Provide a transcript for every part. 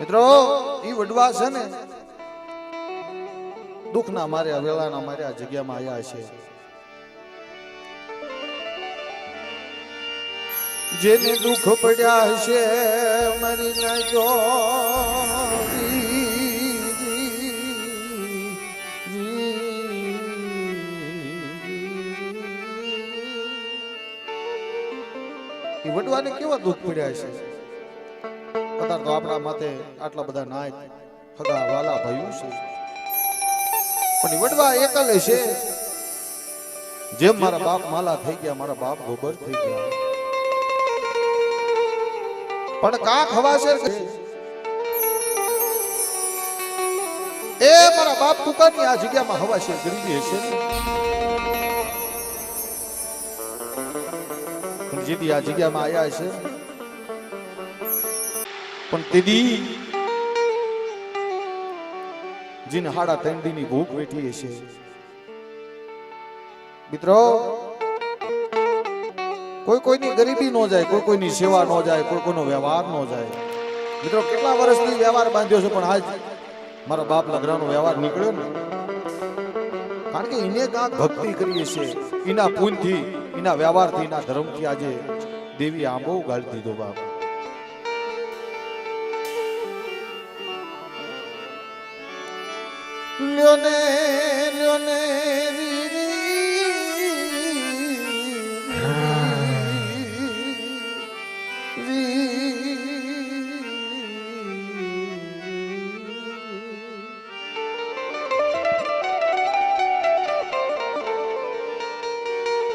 મિત્રો, ઈ વડવા છે ને, દુઃખના માર્યા વેળાના માર્યા જગ્યામાં આવ્યા છે. જેને દુઃખ પડ્યા હશે, મરી નાખ્યો એ વડવાને કેવા દુઃખ પડ્યા છે તો આપણા માથે આટલા બધા નાય ખગા વાલા ભયું છે. પણ વડવા એકલે છે. જેમ મારા બાપ માલા થઈ ગયા, મારા બાપ ગોબર થઈ ગયા. પણ કાક હવાશે? એ મારા બાપ તુકાની આ જગ્યામાં હવાશે ગરીબી હશે ને આ જગ્યામાં આવ્યા છે પણ તેદી જીને હાડા ઠંડીની ભૂખ વેઠી હશે. મિત્રો, કોઈ કોઈની ગરીબી નો જાય, કોઈ કોઈની સેવા નો જાય, કોઈ કોઈનો વ્યવહાર નો જાય. મિત્રો, કેટલા વર્ષથી વ્યવહાર બાંધ્યો છે, પણ આજ મારા બાપ લગરાનો વ્યવહાર નીકળ્યો ને. કારણ કે એને કાંક ભક્તિ કરીએ છીએ. એના પુણ્યથી, એના વ્યવહારથી, એના ધર્મથી આજે દેવી આંબો ગાળી દીધો બાપ. રી રી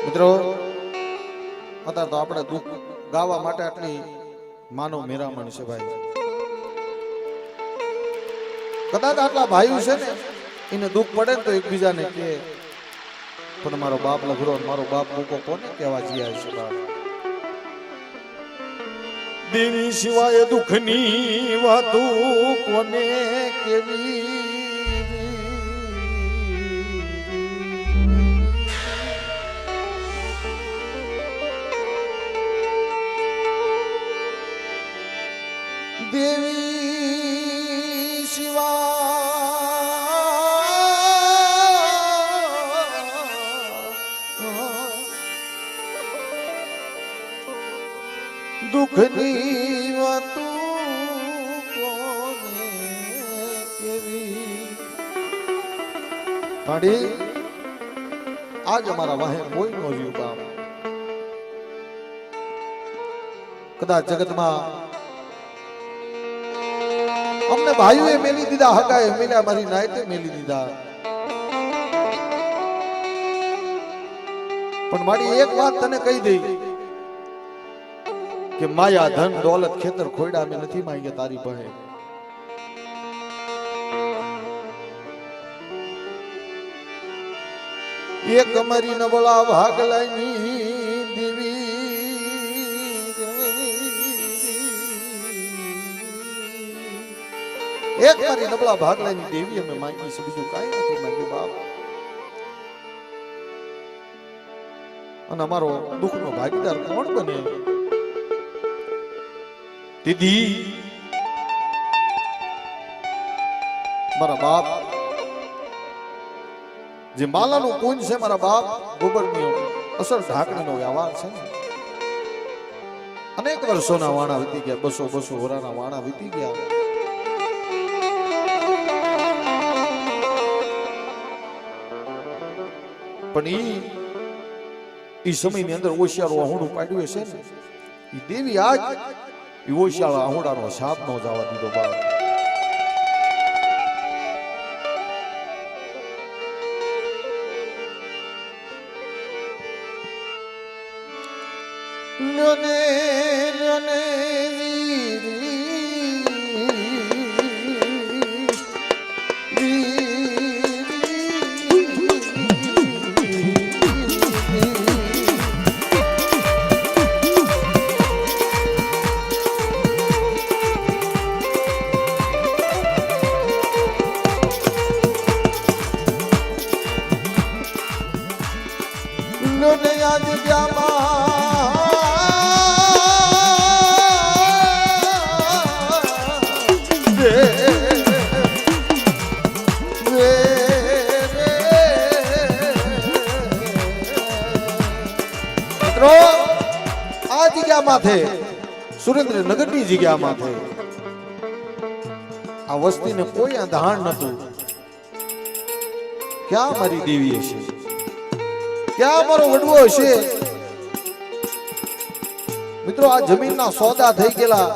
મિત્રો, અત્યારે તો આપણે દુઃખ ગાવા માટે આટલી માનવ મેરામણ છે ભાઈ. કદાચ આટલા ભાઈઓ છે ને એને દુઃખ પડે ને તો એકબીજાને કે પણ મારો બાપ લઘરો મારો બાપ મૂકો કોને કહેવા જીયા છે દેવી સિવાય દુઃખની વાતો કોને કેવી કદાચ જગતમાં. અમને ભાઈઓએ મેલી દીધા હગાએ મેલ્યા, મારી નાયતે મેલી દીધા. પણ મારી એક વાત તને કહી દઈ કે માયા ધન દોલત ખેતર ખોયડા અમે નથી માંગ્યા તારી પાસે. એક અમારી નબળા ભાગલાની દેવી એક મારી નબળા ભાગલાની દેવી અમે માંગી છે, બીજું કાંઈ નથી માંગ્યું, બાપ. અને અમારો દુઃખનો ભાગીદાર કોણ બને? દીદી. મારા બાપ. જે માલાનું કુંજ છે, મારા બાપ, ગોબરની અસર ઢાકણીનો વ્યવહાર છે અનેક વર્ષોના વાણા વીતી ગયા, બસો બસો વરાના વાણા વીતી ગયા. પણ ઈ ઈ સમયની અંદર ઓશિયાળો આહુડું પાડ્યું હશે ને. એ દેવી આજ એ ઓશિયાળો આહુડાનો સાપ નો જવા દીધો બાપ. માથે સુરેન્દ્રનગરની જગ્યા માથે આ વસ્તીને કોઈ અંધાણ નતું ક્યાં મારી દેવી હશે ક્યાં મારો વડવો હશે મિત્રો, આ જમીનના સોદા થઈ ગયેલા.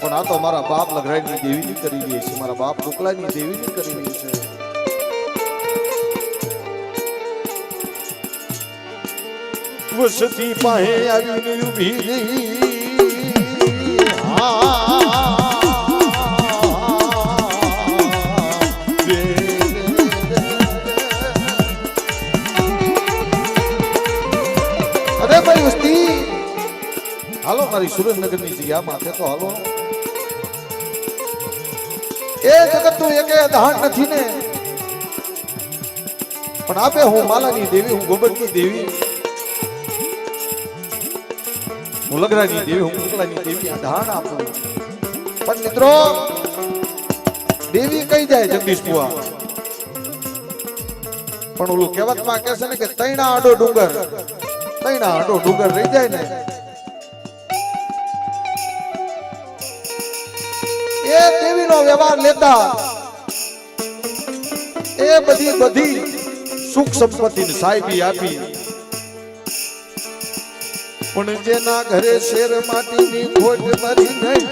પણ આ તો મારા બાપ લગરાઈની દેવીની કરી છે. મારા બાપ મોકલાની દેવીની કરી છે. વસતી પાસે આવીને ઊભી. રહી વસ્તી. હાલો, મારી સુરેન્દ્રનગરની જગ્યા માથે તો હાલો. એ જગત તું એક દહાણ નથી ને. પણ આપે હું માલાની દેવી, હું ગોબરની દેવી. હું લગરાની દેવી, હું કુકલાની દેવી દહાણ આપું. પણ મિત્રો, દેવી કઈ જાય જગદીશ બુઆ પણ ઓલું કહેવતમાં કહે છે ને કે તૈણા આડો ડુંગર. તૈણા આડો ડુંગર રહી જાય ને. એ દેવીનો વ્યવહાર લેતા એ બધી બધી સુખ સંપત્તિ સાહેબી આપી પણ જેના ઘરે શેર માટીની ખોટ મારી નહીં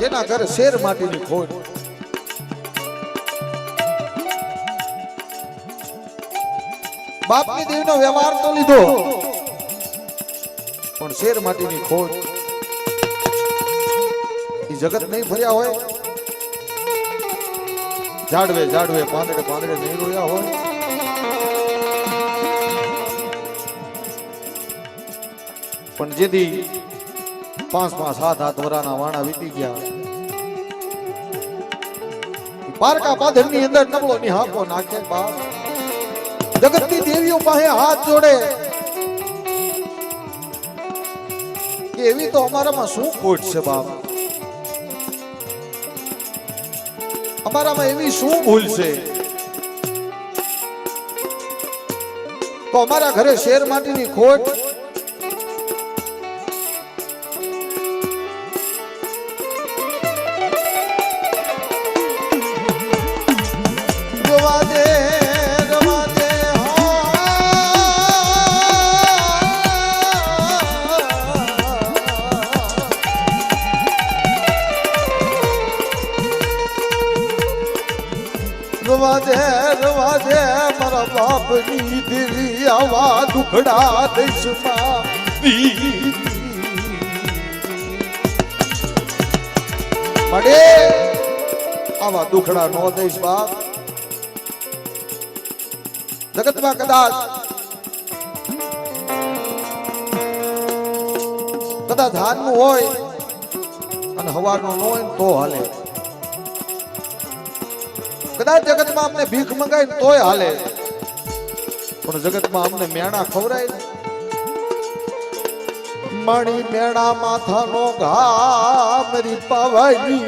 જેના ઘરે શેર માટીની ખોટ. બાપની દેવીનો વ્યવહાર તો લીધો. પણ શેર માટીની ખોટ એ જગત નહીં ફર્યા હોય. ઝાડવે ઝાડવે પાંદડે પાંદડે નહીં રોયા હોય. પણ જેથી પાંચ પાંચ, સાત હાથ વરાના વાણા વીતી ગયા. પારકા પાધરની અંદર નબળો નિહાકો નાખે બાપ. જગતની દેવીઓ પાસે હાથ જોડે એવી તો અમારામાં શું ખોટ છે બાપ? અમારામાં એવી શું ભૂલ છે? તો અમારા ઘરે શેર માટીની ખોટ દુખડા દેશમાં પડે આવા દુખડા નો દઈશ બાપ જગતમાં કદાચ કદાચ હારનું હોય અને હવારનું ન હોય તો હાલે. કદાચ જગતમાં અમને ભીખ મંગાય તોય હાલે. પણ જગતમાં અમને મેણા ખવરાય ને મણી મેણા માથાનો ઘા મારી પાવાની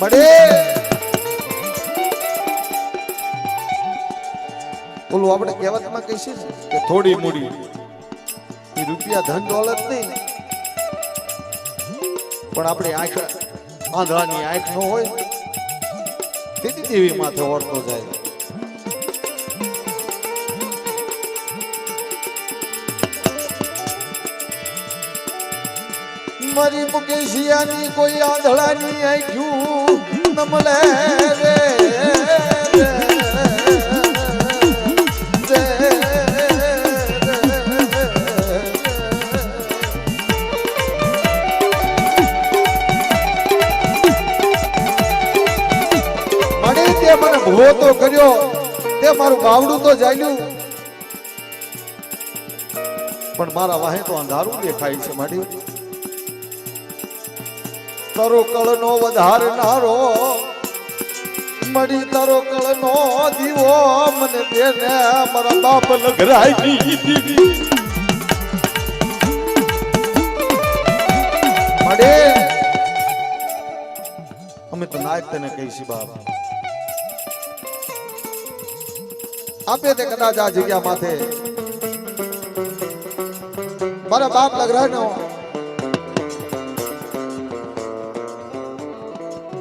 મળે. ઓલું આપણે કહેવતમાં કહીશું કે થોડી મૂડી. રૂપિયા ધન દોલત નહીં. પણ આપણે આંખ આંધળાની આંખ ન હોય, તેથી દેવી માથે ઓળતો જાય. મારી મુકેશિયાની કોઈ આંધળાની આંખ્યું નમલે રે. તે તો કર્યો. તે મારું બાવડું તો જાલ્યું. પણ મારા વાહે તો અંધારું દેખાય છે માડી તારો કળનો વધારનારો મળી તારો કળનો દીવો મને દેને મારા બાપ લગરાઈ દીધી. મળે અમે તો નાયક તને કહીશી બાપ. આપે તે કદાચ આ જગ્યા માથે. મારા બાપ લગરાય નો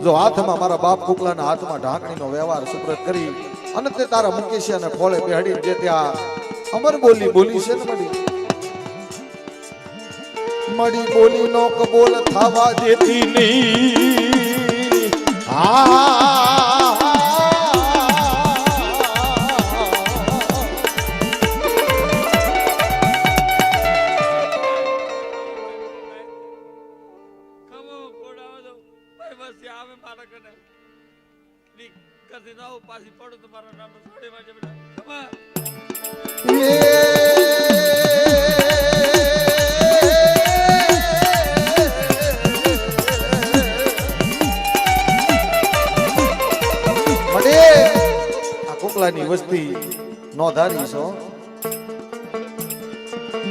જો હાથમાં મારા બાપ કુકલાના હાથમાં ઢાંકણીનો વ્યવહાર સુપ્રત કરી અને તે તારા મુકેશિયાને ખોળે બેહડી જે ત્યાં અમર બોલી બોલી છે ને મળી મળી બોલી નો કબોલ થવા દેતી નહીં. આ તો મારા નામ છોડી મારજે બેટા કોકલાની વસ્તી નો ધારી છો?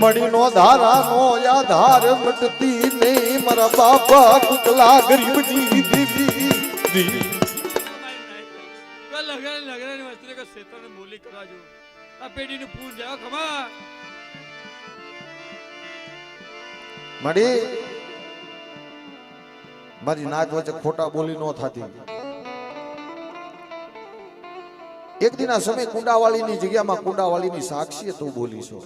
મળી નો ધારા નો યાધાર મટતી મારા બાપા કુકલા ગરીબની દીદી દી આ પેઢીનું પૂન જાવ ખમા મળી મારી નાચ વચ્ચે ખોટા બોલી નો થતી. એક દિના સમય કુંડાવાળીની જગ્યામાં કુંડાવાળીની સાક્ષી તું બોલી છો.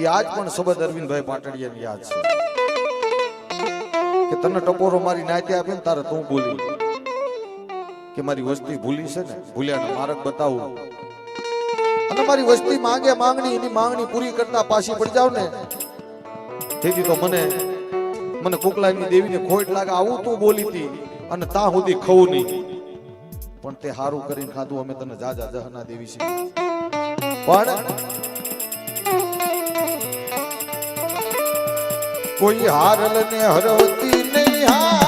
એ આજ પણ સબદ અરવિંદભાઈ પાટડિયાની યાદ છે. કે તને ટપોરો મારી નાતે આપે ને તારે તું બોલી. કે મારી વસ્તી ભૂલી છે ને, ભૂલ્યાનો માર્ગ બતાવું. અને મારી વસ્તી માંગે માંગણી, એની માંગણી પૂરી કરતા પાછી પડી જાવ ને. તેથી તો મને મને કુકલાની દેવીને ખોટ લાગે, આવું તું બોલી હતી, અને તા સુધી ખવું નહીં. પણ તે હારું કરીને ખાધું, અમે તને જાજા જહના દેવી છે પણ કોઈ હારલ ને હરવતી નહીં, હા.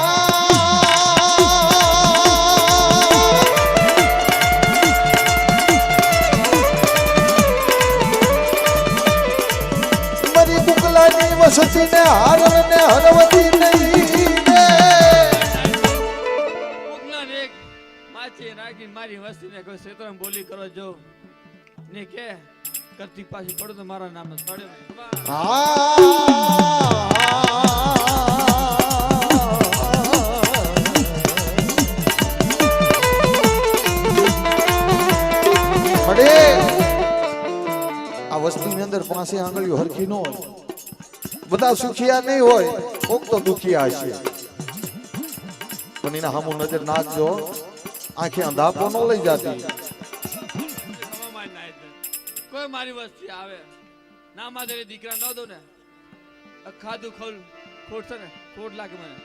કુકલાની વસતી ને હરવતી નહીં ને કોકના ને એક માચે મારી વસ્તીને કોઈ ક્ષેત્ર બોલી કરો જો. ને કે કરતી પાછી પડો તો મારા નામ પડ્યો આ વસ્તુની અંદર પાસે આંગળીઓ હરખી ન હોય. બધા સુખિયા નહીં હોય, કોક તો દુખિયા હશે. પણ એના સામું નજર નાખજો આંખે અંધાપો ન લઈ જતી. કોઈ મારી વસ્તી આવે. ના મારે દીકરા ન દો ને. ખાધું ખોલ ખોટ છે ને, ખોટ લાગે મને.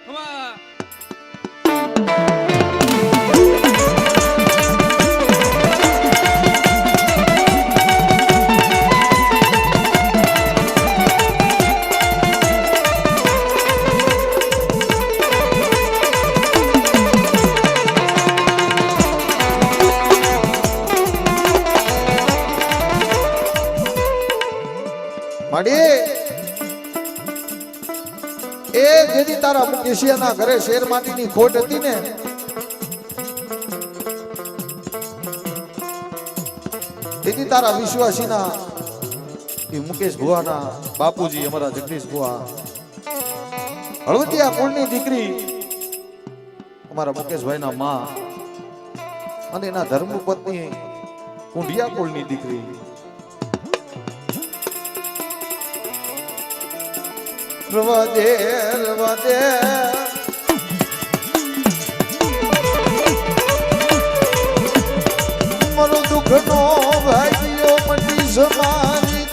તારા ઘરે શેર માટીની ખોટ હતી ને. તેથી તારા વિશ્વાસીના એ મુકેશ ભુવાના બાપુજી, અમારા જગદીશ ભુવા. હળવતિયા કુળની દીકરી અમારા મુકેશભાઈના માં અને એના ધર્મ પત્ની કુંઢિયા કુળની દીકરી. રવાદે રવાદે મારો દુઃખ નો ભાગ્યો મટી સમારી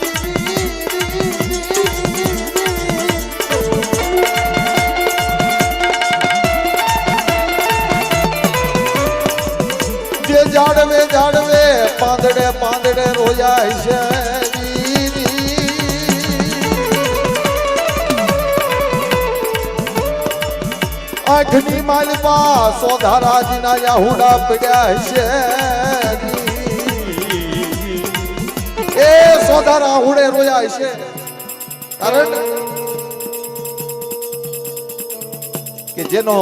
જે જાડવે જાડવે પાંદડે પાંદડે રોયા છે. ભીખની માલપા સોધારાજીના યાહુડા પડ્યા હશે એ સોધારા હુડે રોયા હશે. કારણ કે જેનો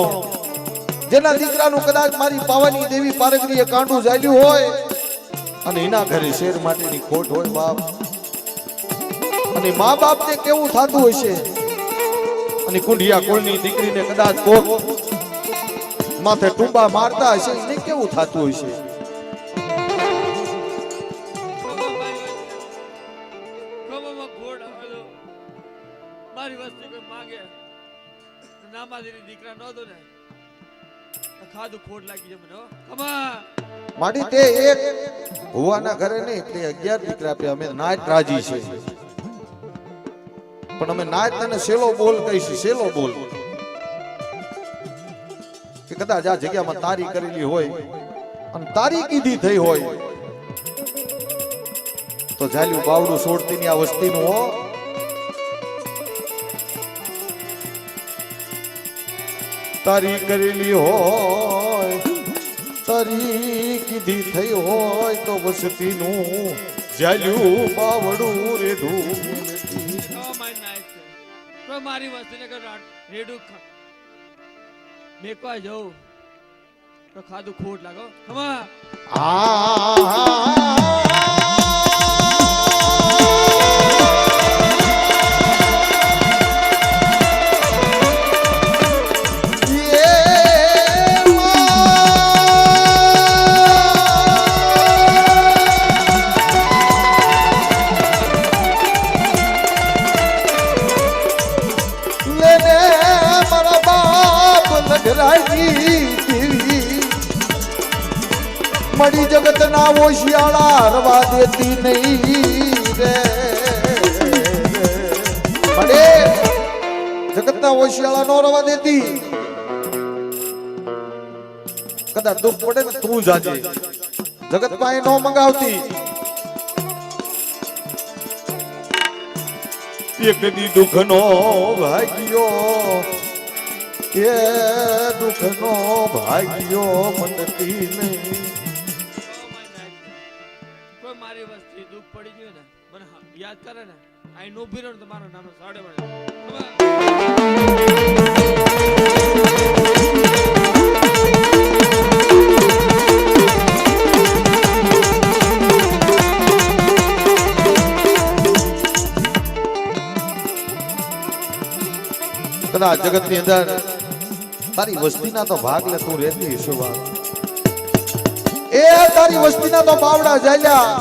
જેના દીકરાનું કદાચ મારી પાવાની દેવી પારગરીએ કાંડું ઝાલ્યું હોય અને એના ઘરે શેર માટેની ખોટ હોય બાપ. અને મા બાપને કેવું થતું હશે? અને કુંડિયા કોળની દીકરીને કદાચ કોક માથે ટુંબા મારતા હશે એને કેવું થતું હશે? ખોબામાં મારી વસ્તી કોઈ માગે. નામાધીરી દીકરા ન ને ખાધું ખોટ લાગી જાય મને હો. માડી તે એક ભુવાના ઘરે નહીં તે અગિયાર દીકરા આપ્યા અમે નાચ રાજી છે પણ અમે નાચ તને સેલો બોલ કહીશું સેલો બોલ. કદાચ આ જગ્યામાં તારી કરેલી હોય અને તારી કીધી થઈ હોય, તો ઝાલ્યું બાવડું સોડતી ની આ વસ્તીનું હો. તારી કરેલી હોય, તારી કીધી થઈ હોય, તો વસ્તીનું ઝાલ્યું બાવડું રેઢું મારી વસ્તીને રેડું ખા. મેકવા જવું. તો ખાધું ખોટ લાગો ખમા. લેને કદાચ દુઃખ પડે ને તું જાજે. જગત પાસે નો મંગાવતી. એક દી દુઃખનો ભાગ્યો. એ દુઃખ નો ભાગ્યો મનતી નહીં મારી દુઃખ ને યાદ કરે ને આ નો ભીરો ને તો મારો નાનો સાડે મળે કદાચ જગતની અંદર તારી વસ્તીના તો ભાગ લે, તું રહેતી હશે એ તારી વસ્તીના તો બાવડા જાલ્યા.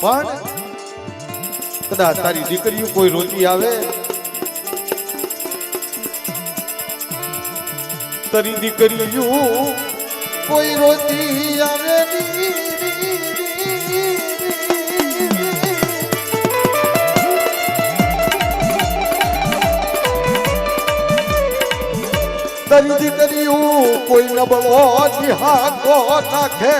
પણ કદાચ તારી દીકરીઓ કોઈ રોતી આવે? તારી દીકરીઓ કોઈ રોતી આવે? ની, ની, ની, ની, ની. તારી દીકરીઓ કોઈ નબળો નિહાકો નાખે.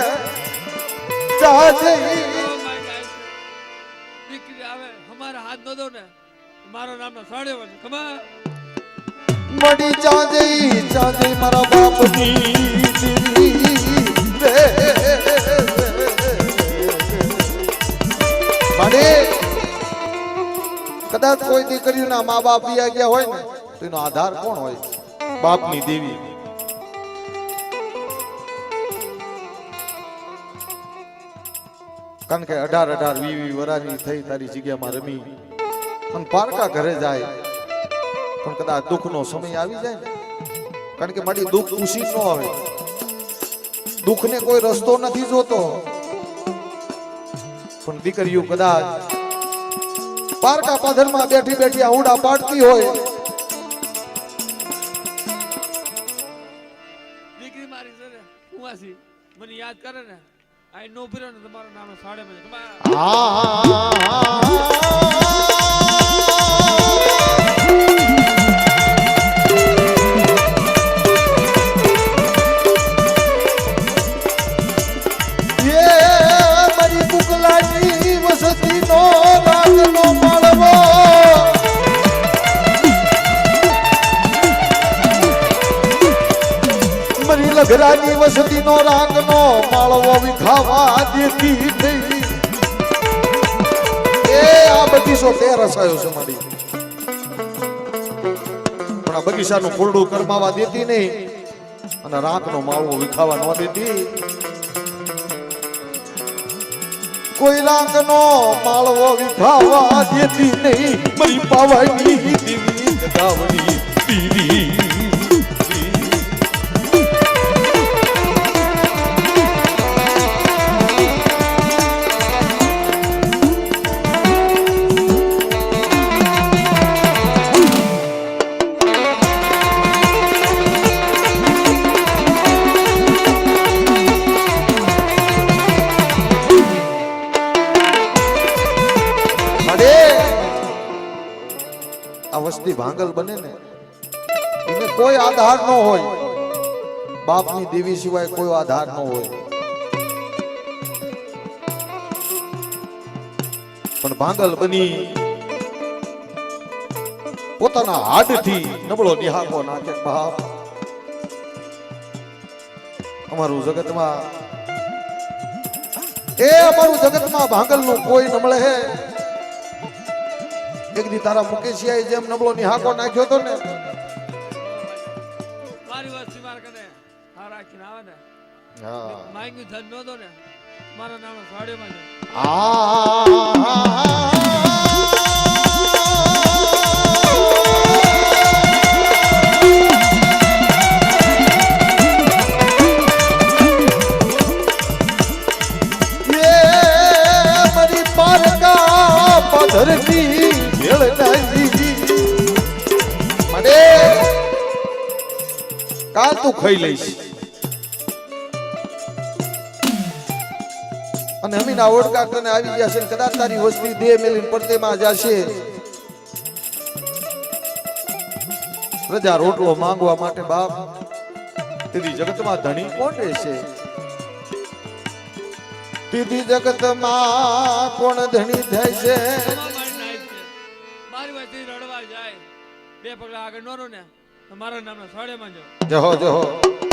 દીકરી આવે અમારા હાથ ન દો ને. મારો નામનો સાડે મળે ખબર મડી ચાજે ચાજે મારા બાપની કદાચ કોઈ દીકરીના મા બાપ વિયા ગયા હોય ને તો એનો આધાર કોણ હોય? બાપની દેવી. કારણ કે અઢાર અઢાર વી વરાની થઈ તારી જગ્યામાં રમી. અને પારકા ઘરે જાય. પણ કદાચ દુઃખનો સમય આવી જાય ને. કારણ કે મારી દુઃખ ખુશી ન આવે દુઃખને કોઈ રસ્તો નથી જોતો. પણ દીકરીઓ કદાચ પારકા પાધરમાં બેઠી બેઠી આવડા પાડતી હોય. ને વસતી નો રાગ વસતીનો માળવો વિખાવા દેતી આ બગીચો તે રસાયો મારી. પણ આ બગીચાનું ફૂલડું કરમાવા દેતી નહીં અને રાતનો માળવો વિખાવા ન દેતી. કોઈ રાગનો માળવો વિખાવા દેતી નહીં. મારી પાવાની દેવી ગદાવણી પીરી આધાર ન હોય, બાપની દેવી સિવાય કોઈ આધાર ન હોય. પણ ભાંગલ બની, પોતાના હાડથી નબળો નિહાકો નાખે બાપ. અમારું જગતમાં, એ અમારું જગતમાં ભાંગલનું કોઈ નમળે હે. એક દી તારા મુકેશિયાએ જેમ નબળો નિહાકો નાખ્યો તો ને મારી વસ્તી માર કને હા રાખીને આવે ને. હા. માંગ્યું ધન નહોતો ને. મારા નામ સાડેમાં છે કા તું ખાઈ લઈશ? અને અમીના ઓળખા તને આવી ગયા છે કદાચ તારી વસ્તી દેહ મેલીને પડતેમાં જશે. પ્રજા રોટલો માંગવા માટે બાપ તેથી જગતમાં ધણી કોણ રહેશે? તેથી જગતમાં કોણ ધણી છે? મારી વસ્તી રડવા જાય. બે પગલા આગળ નો ને. મારા નામના સાડેમાં જો જહો જહો.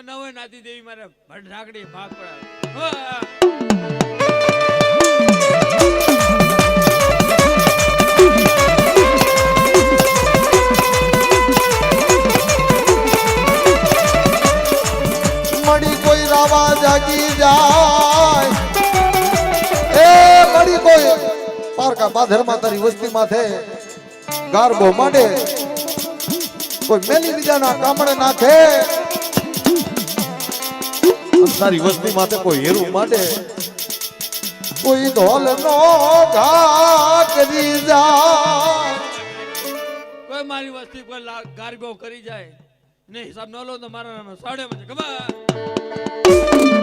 તો નવે નાતી દેવી મારે ભંડરાકડી ભાગ કોઈ રાવા જાગી જાય. એ મળી કોઈ. પારકા બાધરમાં તારી વસ્તી માથે ગારબો માંડે. કોઈ મેલી બીજાના કામણે નાખે. અને વસ્તુ માટે કોઈ હેરું માટે કોઈ ધોલ નો ઘા કરી જાય. કોઈ મારી વસ્તી કોઈ ગારગો કરી જાય. ને હિસાબ ન લો તો મારા નામ સાડેમાં છે ખબર?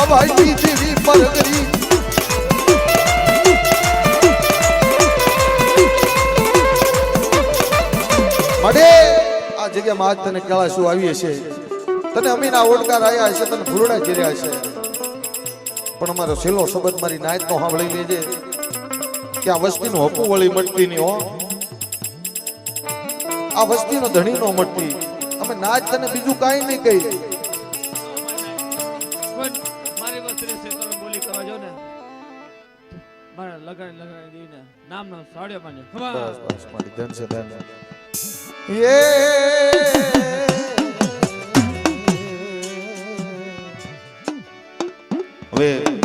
મરી બાબાજી દેવી પરગરી. મળે આ જગ્યામાં આજ તને કેળા શું આવી હશે તને અમીના ઓડકાર આવ્યા હશે તને ભૂરડા જીર્યા હશે પણ અમારો છેલ્લો સંબંધ મારી નાયક તો સાંભળી લેજે. કે આ વસ્તીનું હપુ વળી મટતી નહીં હો. આ વસ્તીનો ધણી નો મટતી અમે નાચ તને બીજું કાંઈ નહીં કહી નામનો સાડ્યો બને બસ બસ મારી ધન છે ધન યે હવે